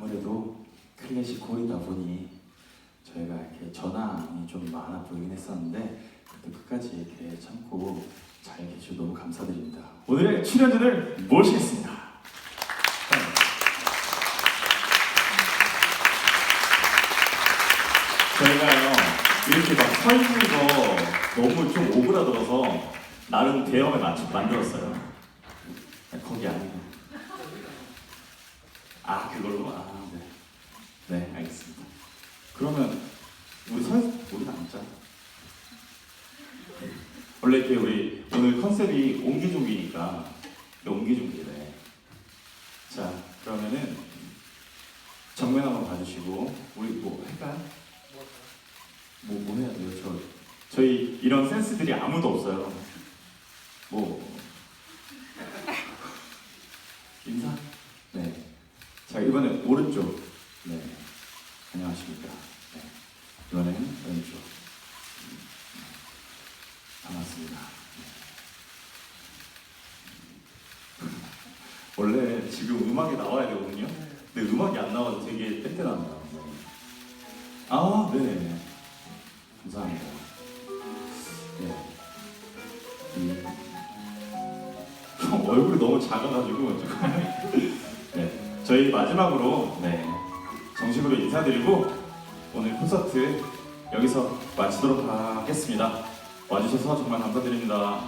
아무래도 클래식 콜이다 보니 저희가 이렇게 전황이 좀 많아 보이긴 했었는데 그래도 끝까지 이렇게 참고 잘 계셔 너무 감사드립니다. 오늘의 출연진을 모시겠습니다. 저희가요 이렇게 막 서 있는 거 너무 좀 오그라들어서 나름 대형을 만들었어요. 거기 아니고. 아 그걸로 아 네. 네 알겠습니다. 그러면 우리 서 우리 앉자. 원래 이렇게 우리 오늘 컨셉이 옹기종기니까 옹기종기네. 자 그러면은 정면 한번 봐주시고 우리 뭐 할까요? 뭐, 뭐 해야 돼요? 저, 저희 이런 센스들이 아무도 없어요. 뭐, 인사? 네. 자, 이번엔 오른쪽. 네. 안녕하십니까. 네. 이번엔 왼쪽. 반갑습니다. 네. 원래 지금 음악이 나와야 되거든요. 근데 음악이 안 나와서 되게 뗀뗀합니다. 네. 아, 네. 감사합니다. 네. 얼굴이 너무 작아가지고. 네. 저희 마지막으로 네. 정식으로 인사드리고 오늘 콘서트 여기서 마치도록 하겠습니다. 와주셔서 정말 감사드립니다.